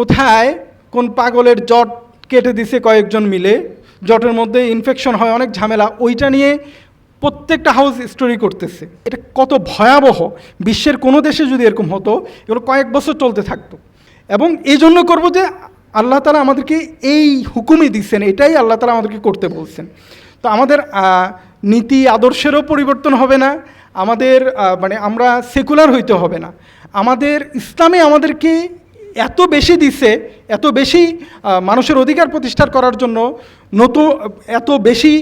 কোথায় কোন পাগলের জট কেটে দিছে কয়েকজন মিলে? জটের মধ্যে ইনফেকশন হয়, অনেক ঝামেলা। ওইটা নিয়ে প্রত্যেকটা হাউস স্টোরি করতেছে। এটা কত ভয়াবহ। বিশ্বের কোনো দেশে যদি এরকম হতো, এগুলো কয়েক বছর চলতে থাকতো। এবং এই জন্য করব যে আল্লাহ তালা আমাদেরকে এই হুকুমই দিচ্ছেন এটাই আল্লাহ তালা আমাদেরকে করতে বলছেন। তো আমাদের নীতি, আদর্শেরও পরিবর্তন হবে না, আমাদের মানে আমরা সেকুলার হইতে হবে না। আমাদের ইসলামে আমাদেরকে এত বেশি দিছে, এত বেশি মানুষের অধিকার প্রতিষ্ঠা করার জন্য নতুন, এত বেশি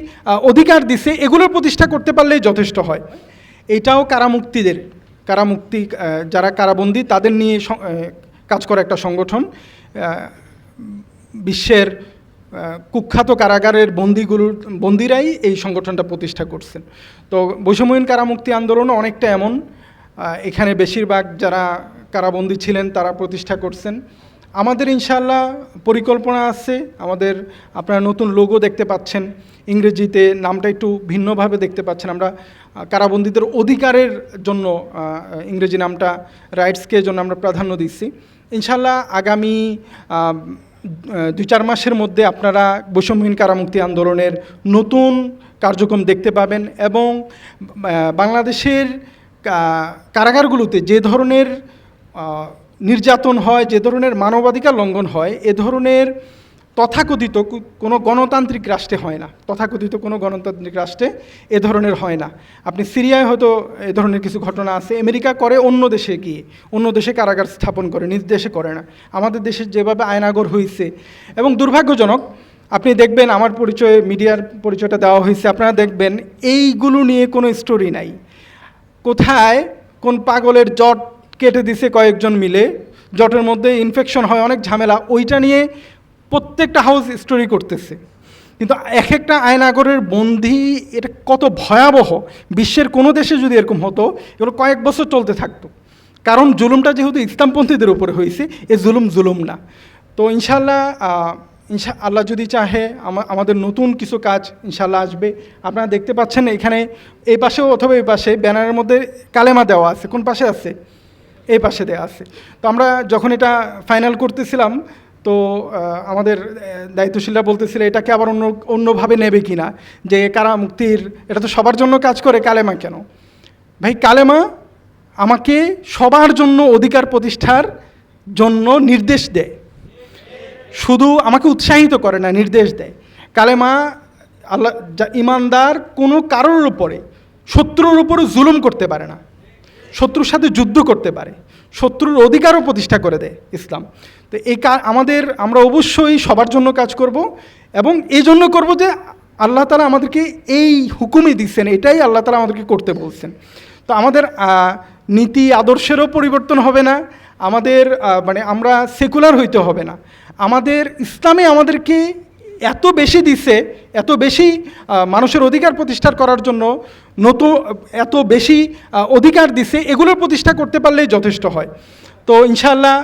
অধিকার দিছে এগুলো প্রতিষ্ঠা করতে পারলেই যথেষ্ট হয়। এটাও কারামুক্তিদের, কারামুক্তি যারা কারাবন্দী, তাদের নিয়ে কাজ করা একটা সংগঠন। বিশ্বের কুখ্যাত কারাগারের বন্দিগুলোর, বন্দিরাই এই সংগঠনটা প্রতিষ্ঠা করছেন। তো বৈষম্যহীন কারামুক্তি আন্দোলনও অনেকটা এমন। এখানে বেশিরভাগ যারা কারাবন্দী ছিলেন, তারা প্রতিষ্ঠা করছেন। আমাদের ইনশাল্লাহ পরিকল্পনা আছে, আমাদের আপনারা নতুন লোগো দেখতে পাচ্ছেন, ইংরেজিতে নামটা একটু ভিন্নভাবে দেখতে পাচ্ছেন। আমরা কারাবন্দীদের অধিকারের জন্য ইংরেজি নামটা রাইটসকে জন্য আমরা প্রাধান্য দিচ্ছি। ইনশাল্লাহ আগামী দুই চার মাসের মধ্যে আপনারা বৈষম্যহীন কারামুক্তি আন্দোলনের নতুন কার্যক্রম দেখতে পাবেন এবং বাংলাদেশের কারাগারগুলোতে যে ধরনের নির্যাতন হয়, যে ধরনের মানবাধিকার লঙ্ঘন হয়, এ ধরনের তথাকথিত কোনো গণতান্ত্রিক রাষ্ট্রে হয় না। তথাকথিত কোনো গণতান্ত্রিক রাষ্ট্রে এ ধরনের হয় না। আপনি সিরিয়ায় হয়তো এ ধরনের কিছু ঘটনা আছে, আমেরিকা করে অন্য দেশে গিয়ে, অন্য দেশে কারাগার স্থাপন করে, নিজ দেশে করে না। আমাদের দেশে যেভাবে আয়নাগর হয়েছে এবং দুর্ভাগ্যজনক, আপনি দেখবেন আমার পরিচয়, মিডিয়ার পরিচয়টা দেওয়া হয়েছে আপনারা দেখবেন এইগুলো নিয়ে কোনো স্টোরি নাই। কোথায় কোন পাগলের জট কেটে দিছে কয়েকজন মিলে। জটের মধ্যে ইনফেকশন হয়, অনেক ঝামেলা। ওইটা নিয়ে প্রত্যেকটা হাউস স্টোরি করতেছে। কিন্তু এক একটা আয়নাগরের বন্দি, এটা কত ভয়াবহ। বিশ্বের কোনো দেশে যদি এরকম হতো, এগুলো কয়েক বছর চলতে থাকতো। কারণ জুলুমটা যেহেতু ইসলামপন্থীদের উপরে হয়েছে, এ জুলুম জুলুম না। তো ইনশাল্লাহ ইনশা, আল্লাহ যদি চাহে আমাদের নতুন কিছু কাজ ইনশাল্লাহ আসবে। আপনারা দেখতে পাচ্ছেন এখানে, এই পাশেও অথবা এই পাশে ব্যানারের মধ্যে কালেমা দেওয়া আছে। কোন পাশে আছে? এই পাশে দেওয়া আছে। তো আমরা যখন এটা ফাইনাল করতেছিলাম, তো আমাদের দায়িত্বশীলরা বলতেছিল, এটাকে আবার অন্য, অন্যভাবে নেবে কি না যে কারা মুক্তির, এটা তো সবার জন্য কাজ করে, কালেমা কেন? ভাই, কালেমা আমাকে সবার জন্য অধিকার প্রতিষ্ঠার জন্য নির্দেশ দেয়। শুধু আমাকে উৎসাহিত করে না, নির্দেশ দেয়। কালেমা আল্লাহ ইমানদার কোনো কারোর উপরে, শত্রুর উপরে জুলুম করতে পারে না। শত্রুর সাথে যুদ্ধ করতে পারে, শত্রুর অধিকারও প্রতিষ্ঠা করে দেয় ইসলাম। তো এই আমাদের, আমরা অবশ্যই সবার জন্য কাজ করব এবং এই জন্য করব যে আল্লাহ তালা আমাদেরকে এই হুকুমই দিচ্ছেন, এটাই আল্লাহ তালা আমাদেরকে করতে বলছেন। তো আমাদের নীতি আদর্শেরও পরিবর্তন হবে না, আমাদের মানে আমরা সেকুলার হইতে হবে না। আমাদের ইসলামে আমাদেরকে এত বেশি দিছে এত বেশি মানুষের অধিকার প্রতিষ্ঠা করার জন্য নতুন এত বেশি অধিকার দিছে এগুলো প্রতিষ্ঠা করতে পারলেই যথেষ্ট হয়। তো ইনশাআল্লাহ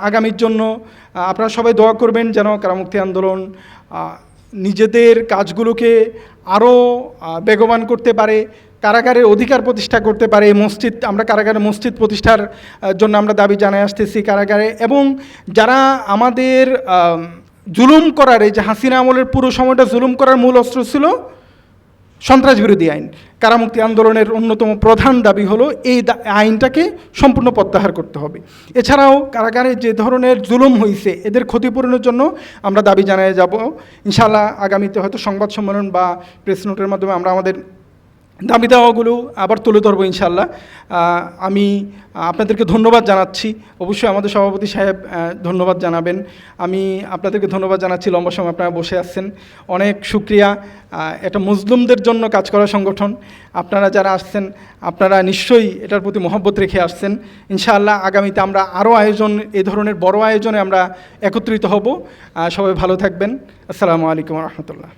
আগামীর জন্য আপনারা সবাই দোয়া করবেন যেন কারামুক্তি আন্দোলন নিজেদের কাজগুলোকে আরও বেগবান করতে পারে কারাগারের অধিকার প্রতিষ্ঠা করতে পারে মসজিদ আমরা কারাগারে মসজিদ প্রতিষ্ঠার জন্য আমরা দাবি জানাই আসতেছি কারাগারে এবং যারা আমাদের আম, জুলুম করার, এই যে হাসিনা আমলের পুরো সময়টা জুলুম করার মূল অস্ত্র ছিল সন্ত্রাস বিরোধী আইন। কারামুক্তি আন্দোলনের অন্যতম প্রধান দাবি হলো এই আইনটাকে সম্পূর্ণ প্রত্যাহার করতে হবে। এছাড়াও কারাগারে যে ধরনের জুলুম হয়েছে এদের ক্ষতিপূরণের জন্য আমরা দাবি জানিয়ে যাব। ইনশাআল্লাহ আগামীতে হয়তো সংবাদ সম্মেলন বা প্রেস নোটের মাধ্যমে আমরা আমাদের দাবি দাওয়াগুলো আবার তুলে ধরবো ইনশাল্লাহ আমি আপনাদেরকে ধন্যবাদ জানাচ্ছি। অবশ্যই আমাদের সভাপতি সাহেব ধন্যবাদ জানাবেন। আমি আপনাদেরকে ধন্যবাদ জানাচ্ছি, লম্বা সময় আপনারা বসে আছেন। অনেক সুক্রিয়া এটা মুসলিমদের জন্য কাজ করা সংগঠন। আপনারা যারা আসছেন, আপনারা নিশ্চয়ই এটার প্রতি মহব্বত রেখে আসছেন। ইনশাআল্লাহ আগামীতে আমরা আরও আয়োজন, এ ধরনের বড় আয়োজনে আমরা একত্রিত হব। সবাই ভালো থাকবেন। আসসালামু আলাইকুম রহমতুল্লাহ।